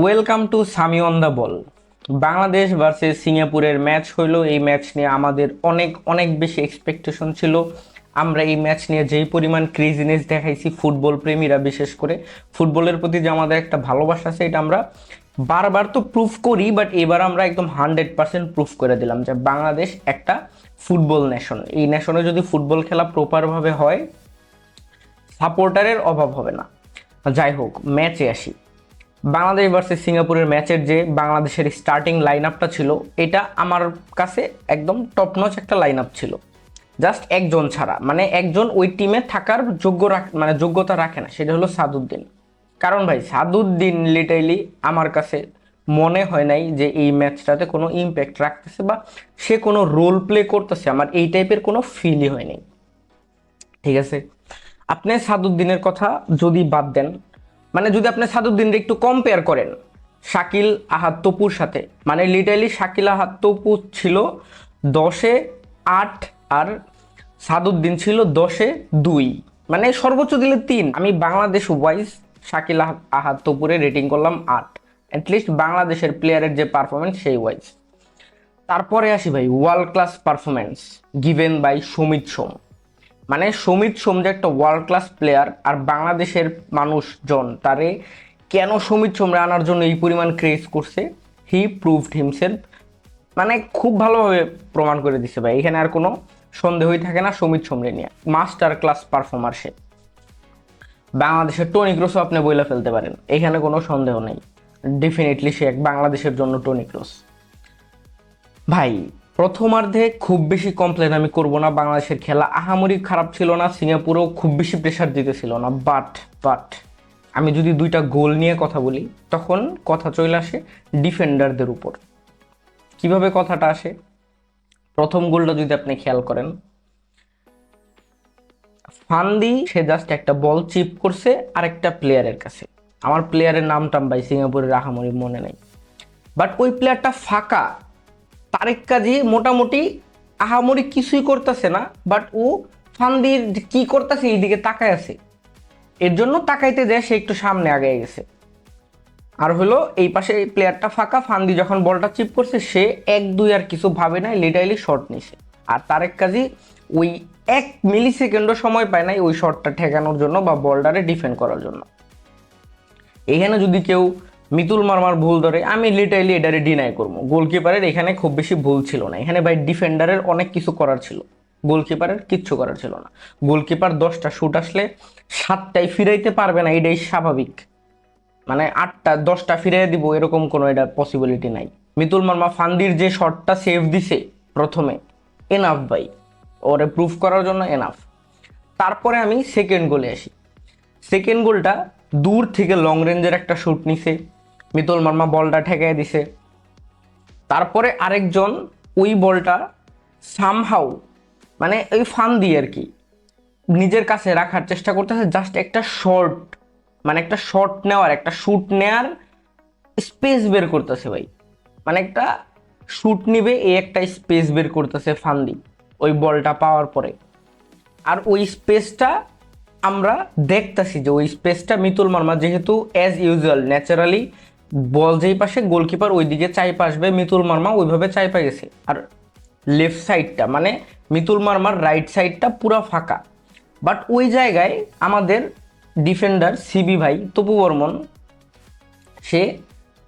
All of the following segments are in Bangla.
Welcome to Sami on the ball Bangladesh versus সিঙ্গাপুরের ম্যাচ হইল। এই ম্যাচ নিয়ে আমাদের অনেক অনেক বেশি এক্সপেকটেশন ছিল। আমরা এই ম্যাচ নিয়ে যেই পরিমাণ ক্রেজিনেস দেখাইছি ফুটবল প্রেমীরা, বিশেষ করে ফুটবলের প্রতি যে আমাদের একটা ভালোবাসা আছে এটা আমরা বারবার তো প্রুফ করি বাট এবার আমরা একদম হান্ড্রেড পার্সেন্ট প্রুফ করে দিলাম যে বাংলাদেশ একটা ফুটবল নেশন এই নেশনে যদি ফুটবল খেলা প্রপারভাবে হয় সাপোর্টারের অভাব হবে না। যাই হোক ম্যাচে আসি। বাংলাদেশ ভার্সেস সিঙ্গাপুরের ম্যাচের যে বাংলাদেশের স্টার্টিং লাইন আপটা ছিল, এটা আমার কাছে একদম টপ নচ একটা লাইন আপ ছিল। জাস্ট একজন ছাড়া মানে একজন ওই টিমে থাকার যোগ্য মানে যোগ্যতা রাখে না, সেটা হলো সাদুদ্দিন। কারণ ভাই, সাদুদ্দিন লিটাইলি আমার কাছে মনে হয় নাই যে এই ম্যাচটাতে কোনো ইম্প্যাক্ট রাখতেছে বা সে কোনো রোল প্লে করতেছে, আমার এই টাইপের কোনো ফিলই হয়নি। ঠিক আছে? আপনি সাদুদ্দিনের কথা যদি বাদ দেন মানে যদি আপনি সাদুদ্দিনকে একটু কম্পেয়ার করেন, শাকিল আহাত তপুর সাথে মানে লিটারালি শাকিল আহাত তপু ছিল দশে আট আর সাদুদ্দিন ছিল দশে দুই। মানে সর্বোচ্চ দিলে তিন। আমি বাংলাদেশ ওয়াইজ শাকিল আহ- আহাত তপুরে রেটিং করলাম আট। অ্যাটলিস্ট বাংলাদেশের প্লেয়ারের যে পারফরমেন্স সেই ওয়াইজ তারপরে আসি ভাই world class performance given by Samit Som. মানে সমিত সোম যে একটা ওয়ার্ল্ড ক্লাস প্লেয়ার আর বাংলাদেশের মানুষজন, তারে কেন সমিত সোমরে আনার জন্য এই পরিমাণ ক্রেজ করছে? হি প্রুভড হিমসেলফ মানে খুব ভালোভাবে প্রমাণ করে দিছে ভাই, এখানে আর কোনো সন্দেহই থাকে না সমিত সোমরে নিয়ে। মাস্টার ক্লাস পারফর্মার সে বাংলাদেশের টনি ক্রোসও আপনি বইলা ফেলতে পারেন, এখানে কোনো সন্দেহ নেই। ডেফিনেটলি সে এক বাংলাদেশের জন্য টনি ক্রোস ভাই প্রথমার্ধে খুব বেশি কমপ্লেন আমি করব না, বাংলাদেশের খেলা আহামরি খারাপ ছিল না, সিঙ্গাপুরেও খুব বেশি প্রেশার দিতেছিল না বাট বাট আমি যদি দুইটা গোল নিয়ে কথা বলি, তখন কথা চলে আসে ডিফেন্ডারদের উপর। কীভাবে কথাটা আসে? প্রথম গোলটা যদি আপনি খেয়াল করেন, ফান্দি, সে জাস্ট একটা বল চিপ করছে আরেকটা প্লেয়ারের কাছে। আমার প্লেয়ারের নামটাম ভাই, সিঙ্গাপুরের আহামরি মনে নেই। বাট ওই প্লেয়ারটা ফাঁকা তারেক কাজী মোটামুটি আহামরি কিছুই করতেছে না বাট ও ফান্দির কি করতেছে এইদিকে তাকায় আছে। এর জন্য তাকাইতে যায়, সে একটু সামনে আগে গেছে। আর হলো এই পাশে প্লেয়ারটা ফাঁকা ফান্দি যখন বলটা চিপ করছে, সে এক, দুই আর কিছু ভাবে নাই লিটাইলি শট নিছে। আর তারেক কাজী ওই এক মিলি সেকেন্ডও সময় পায় নাই ওই শটটা ঠেকানোর জন্য বা বলটারে ডিফেন্ড করার জন্য। এখানে যদি কেউ মিতুল মার্মার ভুল ধরে আমি লিটাইলি এটারে ডিনাই করব। গোলকিপারের এখানে খুব বেশি ভুল ছিল না। এখানে ভাই ডিফেন্ডারের অনেক কিছু করার ছিল। গোলকিপারের কিচ্ছু করার ছিল না। গোলকিপার দশটা শুট আসলে সাতটাই ফিরাইতে পারবে না, এটাই স্বাভাবিক। মানে আটটা, দশটা ফিরিয়ে দিব, এরকম কোনো এটা পসিবিলিটি নাই। মিতুল মার্মা ফান্দির যে শটটা সেভ দিছে প্রথমে এনাফ ভাই। ওরে প্রুফ করার জন্য এনাফ তারপরে আমি সেকেন্ড গোলে আসি। সেকেন্ড গোলটা দূর থেকে লং রেঞ্জের একটা শুট নিছে। মিতুল মার্মা বলটা ঠেকাই দিছে। তারপরে আরেকজন ওই বলটা সামহাউ মানে ওই ফান দিয়ে আর কি নিজের কাছে রাখার চেষ্টা করতেছে জাস্ট একটা শর্ট মানে একটা শর্ট নেওয়ার, একটা শ্যুট নেওয়ার স্পেস বের করতেছে ভাই। মানে একটা শ্যুট নিবে এই একটা স্পেস বের করতেছে ফান্দি ওই বলটা পাওয়ার পরে। আর ওই স্পেসটা আমরা দেখতাছি যে ওই স্পেসটা মিতুল মার্মা যেহেতু অ্যাজ ইউজুয়াল ন্যাচারালি বল যেই পাশে গোলকিপার ওইদিকে চাইপা আসবে, মিতুল মার্মা ওইভাবে চাইপা গেছে। আর লেফট সাইডটা মানে মিতুল মার্মার রাইট সাইডটা পুরো ফাঁকা। বাট ওই জায়গায় আমাদের ডিফেন্ডার সিবি ভাই, তপু বর্মন, সে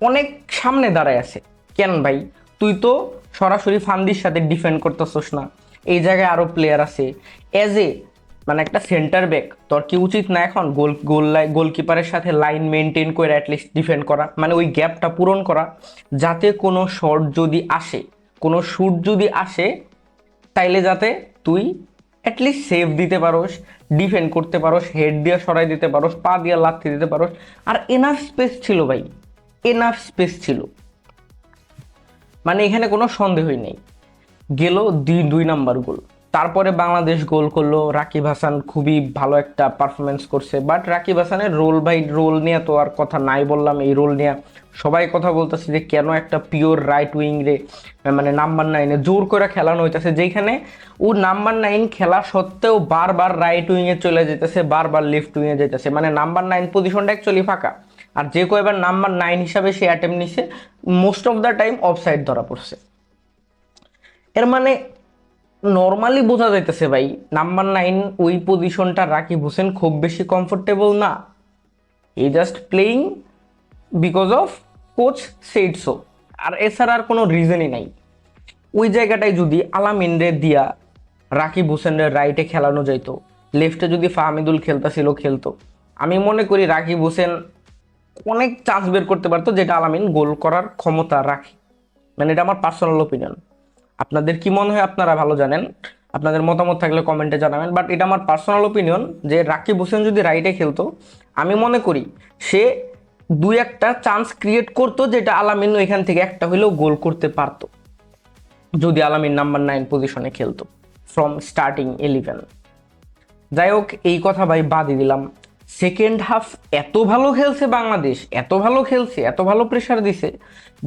অনেক সামনে দাঁড়ায় আছে। কেন ভাই? তুই তো সরাসরি ফান্দির সাথে ডিফেন্ড করতেছস না। এই জায়গায় আরও প্লেয়ার আছে। অ্যাজ এ মানে একটা সেন্টার ব্যাক তোর কি উচিত না এখন গোল গোল গোলকিপারের সাথে লাইন মেনটেন করে অ্যাটলিস্ট ডিফেন্ড করা? মানে ওই গ্যাপটা পূরণ করা। যাতে কোনো শট যদি আসে, কোনো শ্যুট যদি আসে, তাইলে যাতে তুই অ্যাটলিস্ট সেভ দিতে পারোস ডিফেন্ড করতে পারোস হেড দিয়ে সরাই দিতে পারোস, পা দিয়ে লাথি দিতে পারোস। আর এনাফ স্পেস ছিল ভাই এনাফ স্পেস ছিল। মানে এখানে কোনো সন্দেহই নেই। গেল দুই দুই নাম্বার গোল তারপরে বাংলাদেশ গোল করল। রাকিব হাসান খুবই ভালো একটা পারফরমেন্স করছে। বাট রাকিব হাসানের রোল বাই রোল নিয়ে তো আর কথা নাই বললাম। এই রোল নিয়ে সবাই কথা বলতেছে যে, কেন একটা পিওর রাইট উইং রে মানে নাম্বার নাইনে জোর করে খেলানো হইতেছে যেখানে ও নাম্বার নাইন খেলা সত্ত্বেও বারবার রাইট উইংয়ে চলে যেতেছে বারবার লেফট উইংয়ে যেতেছে মানে নাম্বার নাইন পজিশনটা অ্যাকচুয়ালি ফাঁকা। আর যে কয়বার নাম্বার নাইন হিসাবে সে অ্যাটেম্প নিছে most of the time offside ধরা পড়ছে। এর মানে নর্মালি বোঝা যাইতেছে ভাই নাম্বার নাইন ওই পজিশনটা রাকিব হোসেন খুব বেশি কমফোর্টেবল না। ই just playing because of coach said so আর এছাড়া আর কোনো রিজনই নাই। ওই জায়গাটায় যদি আলামিনরে দিয়া রাকিব হোসেনের রাইটে খেলানো যাইতো লেফটে যদি ফাহমিদুল খেলতেছিল, খেলতো। আমি মনে করি রাকিব হোসেন অনেক চান্স বের করতে পারতো, যেটা আলামিন গোল করার ক্ষমতা রাখে। মানে এটা আমার পার্সোনাল ওপিনিয়ন আপনাদের কি মনে হয় আপনারা ভালো জানেন? আপনাদের মতামত থাকলে কমেন্টে জানাবেন বাট এটা আমার পার্সোনাল ওপিনিয়ন যে রাকিব হোসেন যদি রাইটে খেলতো, আমি মনে করি সে দুই একটা চান্স ক্রিয়েট করতো যেটা আলামিন এখান থেকে একটা হইলেও গোল করতে পারতো। যদি আলামিন নাম্বার নাইন পজিশনে খেলতো ফ্রম স্টার্টিং ইলেভেন যাই হোক, এই কথা ভাই বাদই দিলাম। সেকেন্ড হাফ এত ভালো খেলছে বাংলাদেশ, এত ভালো খেলছে, এত ভালো প্রেশার দিছে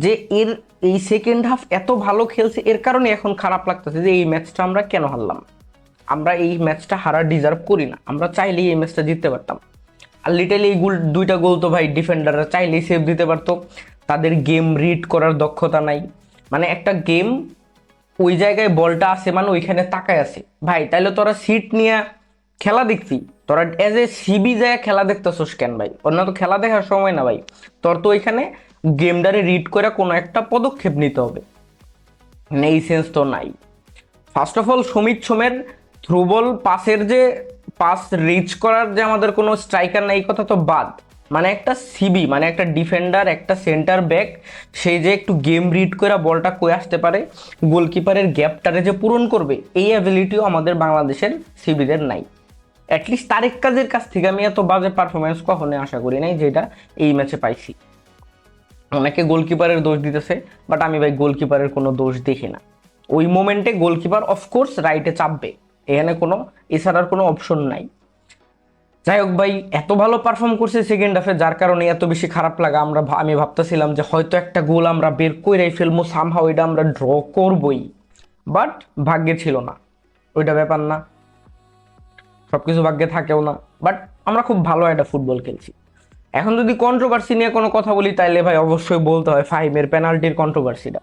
যে এর, এই সেকেন্ড হাফ এত ভালো খেলছে, এর কারণে এখন খারাপ লাগতেছে যে এই ম্যাচটা আমরা কেন হারলাম? আমরা এই ম্যাচটা হারা ডিজার্ভ করি না, আমরা চাইলেই এই ম্যাচটা জিততে পারতাম। আর লিটালি এই গোল, দুইটা গোল তো ভাই ডিফেন্ডাররা চাইলেই সেভ দিতে পারতো, তাদের গেম রিড করার দক্ষতা নাই। মানে একটা গেম ওই জায়গায় বলটা আছে মানে ওইখানে তাকায় আছে। ভাই, তাইলে তোরা সিট নিয়ে খেলা দেখছি। তোরা এজ এ সিবি যায় খেলা দেখতেছোস কেন ভাই? অন্য তো খেলা দেখার সময় না ভাই। তোর তো ওইখানে গেমটারে রিড করে কোনো একটা পদক্ষেপ নিতে হবে। মানে এই সেন্স তো নাই। ফার্স্ট অফ অল সমিত সোমের থ্রুবল পাসের যে পাস রিচ করার যে আমাদের কোনো স্ট্রাইকার নাই কথা তো বাদ। মানে একটা সিবি মানে একটা ডিফেন্ডার একটা সেন্টার ব্যাক সে যে একটু গেম রিড করে বলটা কয়ে আসতে পারে গোলকিপারের গ্যাপটারে যে পূরণ করবে, এই অ্যাবিলিটিও আমাদের বাংলাদেশের সিবিদের নাই। অ্যাটলিস্ট তারেক কাজের কাছ থেকে আমি এত বাজে পারফরমেন্স কখনোই আশা করি নাই যেটা এই ম্যাচে পাইছি। অনেকে গোলকিপারের দোষ দিতেছে বাট আমি ভাই গোলকিপারের কোনো দোষ দেখি না। ওই মোমেন্টে গোলকিপার অফকোর্স রাইটে চাপবে। এখানে কোনো এছাড়ার কোনো অপশন নাই। যাই হোক ভাই, এত ভালো পারফর্ম করছে সেকেন্ড হাফে যার কারণে এত বেশি খারাপ লাগা আমরা আমি ভাবতেছিলাম যে হয়তো একটা গোল আমরা বের করেই ফেলব সামহাও এটা আমরা ড্র করবই। বাট ভাগ্যে ছিল না। ওইটা ব্যাপার না। সব কিছু ভাগ্যে থাকেও না। বাট আমরা খুব ভালো একটা ফুটবল খেলছি। এখন যদি কন্ট্রোভার্সি নিয়ে কোনো কথা বলি, তাইলে ভাই অবশ্যই বলতে হয় ফাহিমের পেনাল্টির কন্ট্রোভার্সিটা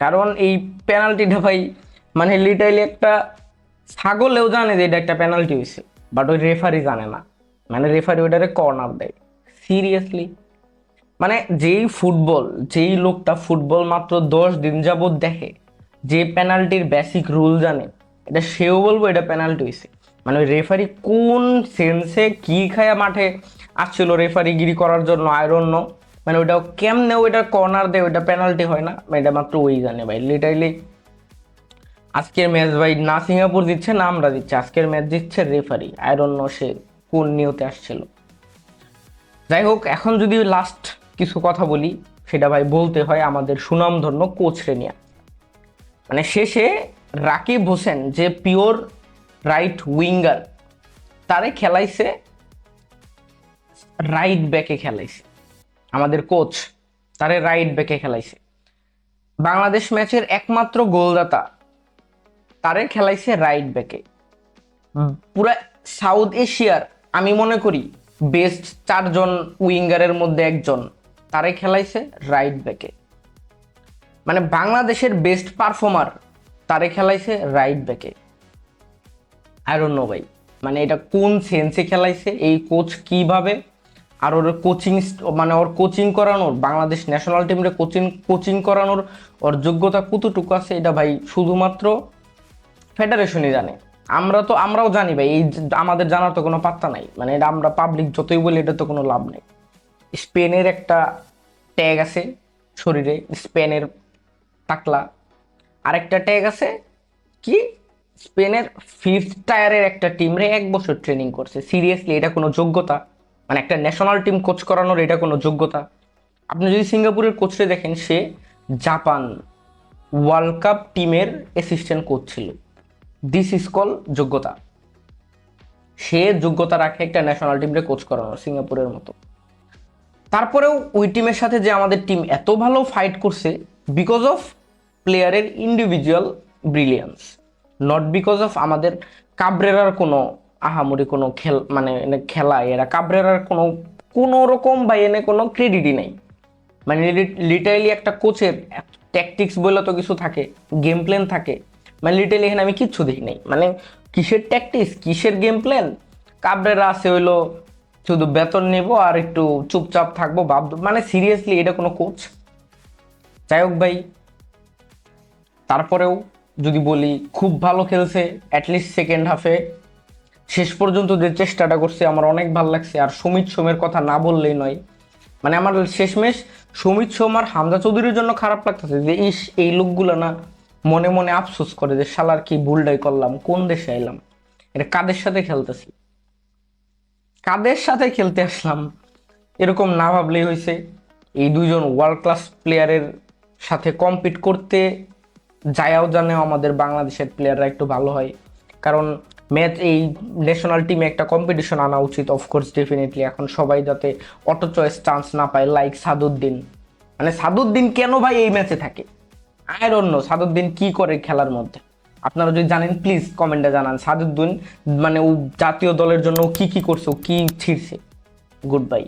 কারণ এই পেনাল্টিটা ভাই মানে লিটাইলি একটা ছাগলেও জানে যে এটা একটা পেনাল্টি হয়েছে। বাট ওই রেফারি জানে না। মানে রেফারি ওইটারে কর্নার দেয়। সিরিয়াসলি মানে যেই ফুটবল যেই লোকটা ফুটবল মাত্র দশ দিন যাবৎ দেখে, যে পেনাল্টির বেসিক রুল জানে, এটা সেও বলব এটা পেনাল্টি হয়েছে। মানে ওই রেফারি কোন সেন্সে কি খায়া মাঠে আসছিল রেফারিগিরি করার জন্য? আয়রন্য মানে ওটা কেমনে ওইটা কর্নার দেয় ওইটা পেনাল্টি হয় না? এটা মাত্র ওই জানে ভাই। লিটারলি আজকের ম্যাচ ভাই না সিঙ্গাপুর দিচ্ছে না আমরা দিচ্ছে আজকের ম্যাচ দিচ্ছে রেফারি আয়রন্য সে কোন নিয়তে আসছিল। যাই হোক, এখন যদি লাস্ট কিছু কথা বলি, সেটা ভাই বলতে হয় আমাদের সুনামধন্য কোচ রেনিয়া। মানে শেষে রাকিব হোসেন যে পিওর রাইট উইঙ্গার তারে খেলাইছে রাইট ব্যাকে খেলাইছে। আমাদের কোচ তারে রাইট ব্যাকে খেলাইছে। বাংলাদেশ ম্যাচের একমাত্র গোলদাতা তারে খেলাইছে রাইট ব্যাকে পুরা সাউথ এশিয়ার আমি মনে করি বেস্ট চারজন উইঙ্গারের মধ্যে একজন তারে খেলাইছে রাইট ব্যাকে মানে বাংলাদেশের বেস্ট পারফর্মার তারে খেলাইছে রাইট ব্যাকে ডোন্ট নো ভাই। মানে এটা কোন সেন্সে খেলাইছে, এই কোচ কীভাবে, আর ওর কোচিং মানে ওর কোচিং করানোর, বাংলাদেশ ন্যাশনাল টিমরে কোচিং কোচিং করানোর, ওর যোগ্যতা কতটুকু আছে, এটা ভাই শুধুমাত্র ফেডারেশনই জানে। আমরা তো, আমরাও জানি ভাই, এই আমাদের জানার তো কোনো পাত্তা নাই। মানে এটা আমরা পাবলিক যতই বলি এটা তো কোনো লাভ নেই। স্পেনের একটা ট্যাগ আছে শরীরে, স্পেনের টাকলা আরেকটা ট্যাগ আছে কি? স্পেনের ফিফথ টায়ারের একটা টিমরে এক বছর ট্রেনিং করছে। সিরিয়াসলি এটা কোনো যোগ্যতা? মানে একটা ন্যাশনাল টিম কোচ করানোর এটা কোনো যোগ্যতা? আপনি যদি সিঙ্গাপুরের কোচরে দেখেন, সে জাপান ওয়ার্ল্ড কাপ টিমের অ্যাসিস্ট্যান্ট কোচ ছিল। দিস ইজ কল যোগ্যতা। সে যোগ্যতা রাখে একটা ন্যাশনাল টিমরে কোচ করানোর, সিঙ্গাপুরের মতো। তারপরেও ওই টিমের সাথে যে আমাদের টিম এত ভালো ফাইট করছে বিকজ অফ প্লেয়ারের individual brilliance not because of আমাদের কাবরেরার কোনো আহামরি, কোনো খেল মানে খেলা, এরা কাবরেরার কোনো কোনো রকম বা এনে কোনো ক্রেডিটই নাই। মানে লিটারেলি একটা কোচের ট্যাকটিক্স বলে তো কিছু থাকে গেম প্ল্যান থাকে। মানে লিটারেলি এখানে আমি কিচ্ছু দেখি নাই। মানে কিসের ট্যাকটিক্স কিসের গেম প্ল্যান কাবরেরা আছে হইল, শুধু বেতন নেব আর একটু চুপচাপ থাকব ভাব মানে সিরিয়াসলি এটা কোনো কোচ যাই হোক ভাই, তারপরেও যদি বলি, খুব ভালো খেলছে অ্যাটলিস্ট সেকেন্ড হাফে শেষ পর্যন্ত যে চেষ্টাটা করছে, আমার অনেক ভালো লাগছে। আর সুমিত সোমের কথা না বললেই নয়। মানে আমার শেষমেশ সুমিত সোম আর হামজা চৌধুরীর জন্য খারাপ লাগতেছে যে, ইস, এই লোকগুলো না মনে মনে আফসোস করে যে, শালার কি ভুলটাই করলাম, কোন দেশে এলাম এটা কাদের সাথে খেলতেছি? কাদের সাথে খেলতে আসলাম? এরকম না ভাবলেই হয়েছে। এই দুইজন ওয়ার্ল্ড ক্লাস প্লেয়ারের সাথে কম্পিট করতে যায়াও জানেও আমাদের বাংলাদেশের প্লেয়াররা একটু ভালো হয়। কারণ ম্যাচ এই ন্যাশনাল টিমে একটা কম্পিটিশন আনা উচিত অফকোর্স ডেফিনেটলি এখন সবাই যাতে অটো চয়েস চান্স না পায় লাইক সাদুদ্দিন। মানে সাদুদ্দিন কেন ভাই এই ম্যাচে থাকে? আয় অন্য সাদুদ্দিন কি করে খেলার মধ্যে? আপনারা যদি জানেন প্লিজ কমেন্টে জানান। সাদুদ্দিন মানে ও জাতীয় দলের জন্য কি কি করছে, ও কি ছিঁড়ছে? Good bye